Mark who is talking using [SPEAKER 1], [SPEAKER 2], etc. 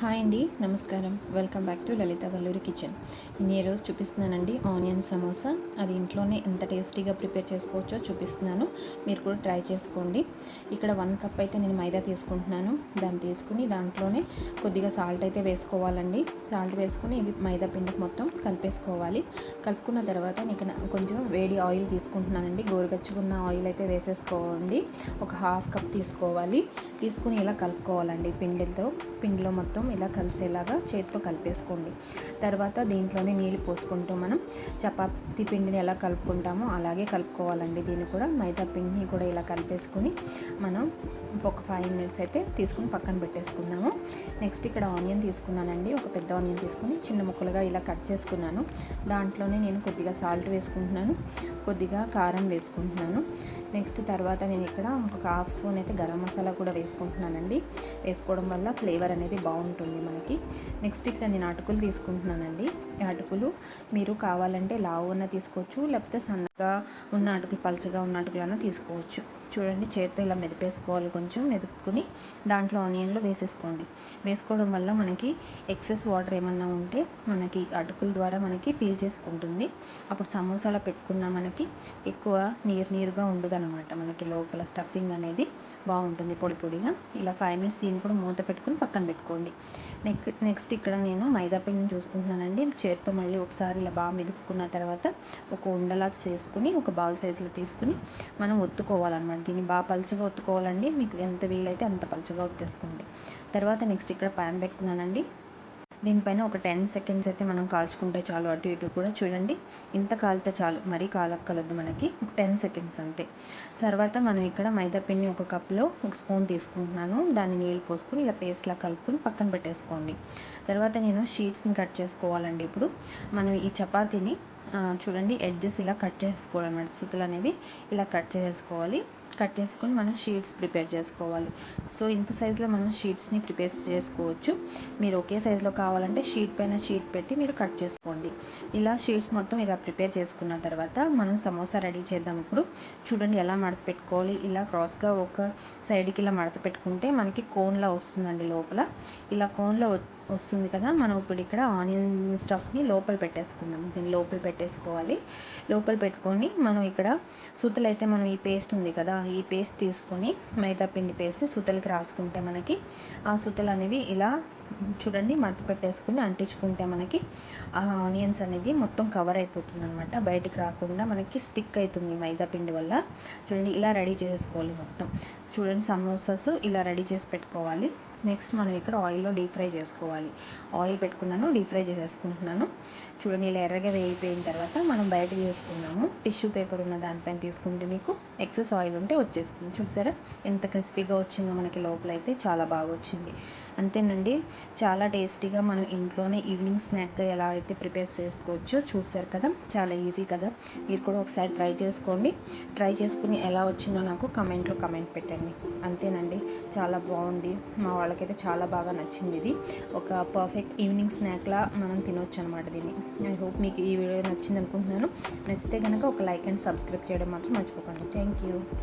[SPEAKER 1] Hi అండి నమస్కారం. Welcome back to Lalitha Valluri kitchen. నేను ఈ రోజు చూపిస్తున్నానండి ఆనియన్ సమోసా. అది ఇంట్లోనే ఎంత టేస్టీగా ప్రిపేర్ చేసుకోవచ్చో చూపిస్తున్నాను. మీరు కూడా ట్రై చేసుకోండి. ఇక్కడ వన్ కప్ అయితే నేను మైదా తీసుకుంటున్నాను. దాన్ని తీసుకుని దాంట్లోనే కొద్దిగా సాల్ట్ అయితే వేసుకోవాలండి. సాల్ట్ వేసుకుని ఇవి మైదా పిండికి మొత్తం కలిపేసుకోవాలి. కలుపుకున్న తర్వాత నీకు కొంచెం వేడి ఆయిల్ తీసుకుంటున్నానండి. గోరువెచ్చుకున్న ఆయిల్ అయితే వేసేసుకోండి. ఒక హాఫ్ కప్ తీసుకోవాలి. తీసుకుని ఇలా కలుపుకోవాలండి పిండితో పిండిలో మొత్తం ఇలా కలిసేలాగా చేతితో కలిపేసుకోండి. తర్వాత దీంట్లోనే నీళ్ళు పోసుకుంటూ మనం చపాతీ పిండిని ఎలా కలుపుకుంటామో అలాగే కలుపుకోవాలండి. దీన్ని కూడా మైదా పిండిని కూడా ఇలా కలిపేసుకొని మనం ఒక ఫైవ్ మినిట్స్ అయితే తీసుకుని పక్కన పెట్టేసుకుందాము. నెక్స్ట్ ఇక్కడ ఆనియన్ తీసుకున్నానండి. ఒక పెద్ద ఆనియన్ తీసుకుని చిన్న ముక్కలుగా ఇలా కట్ చేసుకున్నాను. దాంట్లోనే నేను కొద్దిగా సాల్ట్ వేసుకుంటున్నాను. కొద్దిగా కారం వేసుకుంటున్నాను. నెక్స్ట్ తర్వాత నేను ఇక్కడ ఒక హాఫ్ స్పూన్ అయితే గరం మసాలా కూడా వేసుకుంటున్నానండి. వేసుకోవడం వల్ల ఫ్లేవర్ అనేది బాగుంటుంది. ఉంటుంది మనకి. నెక్స్ట్ ఇక్కడ నేను అటుకులు తీసుకుంటున్నానండి. ఈ అటుకులు మీరు కావాలంటే లావు ఉన్న తీసుకోవచ్చు లేకపోతే సన్నగా ఉన్న అటుకులు పలచగా ఉన్న అటుకులన్నా తీసుకోవచ్చు. చూడండి చేతితో ఇలా మెదిపేసుకోవాలి కొంచెం మెదుపుకుని దాంట్లో ఆనియన్లు వేసేసుకోండి. వేసుకోవడం వల్ల మనకి ఎక్సెస్ వాటర్ ఏమన్నా ఉంటే మనకి అటుకుల ద్వారా మనకి పీల్ చేసుకుంటుంది. అప్పుడు సమోసాలో పెట్టుకున్న మనకి ఎక్కువ నీరు నీరుగా ఉండదు అనమాట మనకి లోపల స్టఫింగ్ అనేది బాగుంటుంది పొడి పొడిగా. ఇలా ఫైవ్ మినిట్స్ దీన్ని కూడా మూత పెట్టుకుని పక్కన పెట్టుకోండి. నెక్ నెక్స్ట్ ఇక్కడ నేను మైదాపిండిని చూసుకుంటున్నానండి. చేతితో మళ్ళీ ఒకసారి ఇలా బాగా మెదుపుకున్న తర్వాత ఒక ఉండలా చేసుకుని ఒక బౌల్ సైజులో తీసుకుని మనం ఒత్తుకోవాలన్నమాట. దీన్ని బాగా పలుచగా ఒత్తుకోవాలండి. మీకు ఎంత వీలైతే అంత పలుచగా ఒత్తేసుకోండి. తర్వాత నెక్స్ట్ ఇక్కడ ప్యాన్ పెట్టుకున్నానండి. దీనిపైన ఒక టెన్ సెకండ్స్ అయితే మనం కాల్చుకుంటే చాలు అటు ఇటు కూడా చూడండి. ఇంత కాలితే చాలు మరీ కాలక్కలొద్దు మనకి. టెన్ సెకండ్స్ అంతే. తర్వాత మనం ఇక్కడ మైదాపిండిని ఒక కప్లో ఒక స్పూన్ తీసుకుంటున్నాను. దాన్ని నీళ్ళు పోసుకొని ఇలా పేస్ట్లా కలుపుకొని పక్కన పెట్టేసుకోండి. తర్వాత నేను షీట్స్ని కట్ చేసుకోవాలండి ఇప్పుడు. మనం ఈ చపాతీని చూడండి ఎడ్జెస్ ఇలా కట్ చేసుకోవాలన్నమాట. సుతులు అనేవి ఇలా కట్ చేసుకోవాలి. కట్ చేసుకొని మనం షీట్స్ ప్రిపేర్ చేసుకోవాలి. సో ఇంత సైజులో మనం షీట్స్ని ప్రిపేర్ చేసుకోవచ్చు. మీరు ఒకే సైజులో కావాలంటే షీట్ పైన షీట్ పెట్టి మీరు కట్ చేసుకోండి. ఇలా షీట్స్ మొత్తం ఇలా ప్రిపేర్ చేసుకున్న తర్వాత మనం సమోసా రెడీ చేద్దాం. ఇప్పుడు చూడండి ఎలా మడత పెట్టుకోవాలి. ఇలా క్రాస్గా ఒక సైడ్కి ఇలా మడత పెట్టుకుంటే మనకి కోన్లా వస్తుందండి లోపల. ఇలా కోన్లో వస్తుంది కదా మనం ఇప్పుడు ఇక్కడ ఆనియన్ స్టఫ్ని లోపల పెట్టేసుకుందాం. దీన్ని లోపల పెట్టేసుకోవాలి. లోపల పెట్టుకొని మనం ఇక్కడ సుతలు అయితే మనం ఈ పేస్ట్ ఉంది కదా ఈ పేస్ట్ తీసుకొని మైదా పిండి పేస్ట్ని సుతలకి రాసుకుంటే మనకి ఆ సుతలు అనేవి ఇలా చూడండి మడత పెట్టేసుకుని అంటించుకుంటే మనకి ఆ ఆనియన్స్ అనేది మొత్తం కవర్ అయిపోతుంది అనమాట బయటకు రాకుండా మనకి స్టిక్ అవుతుంది మైదా పిండి వల్ల. చూడండి ఇలా రెడీ చేసుకోవాలి మొత్తం. చూడండి సమోసాస్ ఇలా రెడీ చేసి పెట్టుకోవాలి. నెక్స్ట్ మనం ఇక్కడ ఆయిల్లో డీప్ ఫ్రై చేసుకోవాలి. ఆయిల్ పెట్టుకున్నాను డీప్ ఫ్రై చేసేసుకుంటున్నాను. చూడండి ఇలా ఎర్రగా వేయిపోయిన తర్వాత మనం బయట చేసుకున్నాము టిష్యూ పేపర్ ఉన్న దానిపైన తీసుకుంటే మీకు ఎక్సెస్ ఆయిల్ ఉంటే వచ్చేసుకుంది చూసారా? ఎంత క్రిస్పీగా వచ్చిందో మనకి లోపల అయితే చాలా బాగా వచ్చింది. అంతేనండి చాలా టేస్టీగా మనం ఇంట్లోనే ఈవినింగ్ స్నాక్గా ఎలా అయితే ప్రిపేర్ చేసుకోవచ్చో చూసారు కదా? చాలా ఈజీ కదా? మీరు కూడా ఒకసారి ట్రై చేసుకోండి. ట్రై చేసుకుని ఎలా వచ్చిందో నాకు కమెంట్లో కమెంట్ పెట్టండి. అంతేనండి చాలా బాగుంది మా వాళ్ళకైతే చాలా బాగా నచ్చింది ఇది ఒక పర్ఫెక్ట్ ఈవినింగ్ స్నాక్లా మనం తినొచ్చు అనమాట దీన్ని. ఐ హోప్ మీకు ఈ వీడియో నచ్చింది అనుకుంటున్నాను నచ్చితే కనుక ఒక లైక్ అండ్ సబ్స్క్రైబ్ చేయడం మాత్రం మర్చిపోకండి. Thank you